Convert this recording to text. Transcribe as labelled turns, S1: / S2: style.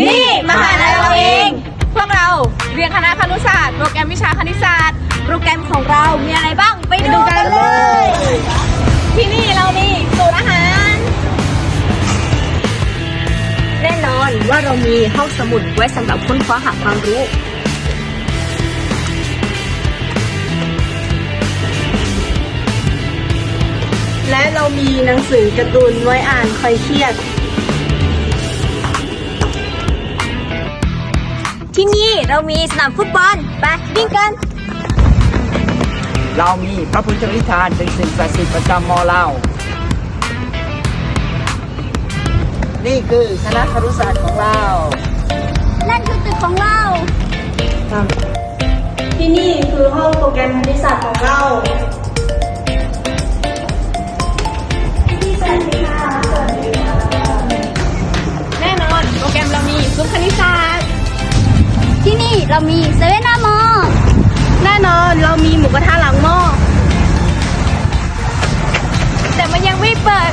S1: นี่มหาลัยเราเอง พวกเราเรียนคณะครุศาสตร์ โปรแกรมวิชาคณิตศาสตร์ โปรแกรมของเรา มีอะไรบ้าง ไปดูกันเลย ที่นี่เรามีสูตรอาหาร แน่นอนว่าเรามีห้องสมุดไว้สำหรับค้นคว้าหาความรู้
S2: และเรามีหนังสือการ์ตูนไว้อ่านคลายเครียด
S1: ที่นี่เรามีสนามฟุตบอล ไปวิ่งกัน
S3: เรามีพระพุทธวิธานเป็นสิ่งศักดิ์สิทธิ์ประจำมอเรา นี่คือคณะครุศาสตร์ของเรา
S1: นั่นคือตึกของเรา
S2: ที่นี่คือห้องโปรแกรมคณิตศาสตร์ของเรา
S1: นี่เรามี
S4: เซเว่นหน้าหม้อ
S2: แน่นอนเรามีหมูกระทะหลังหม้อ
S1: แต่มันยังไม่เปิด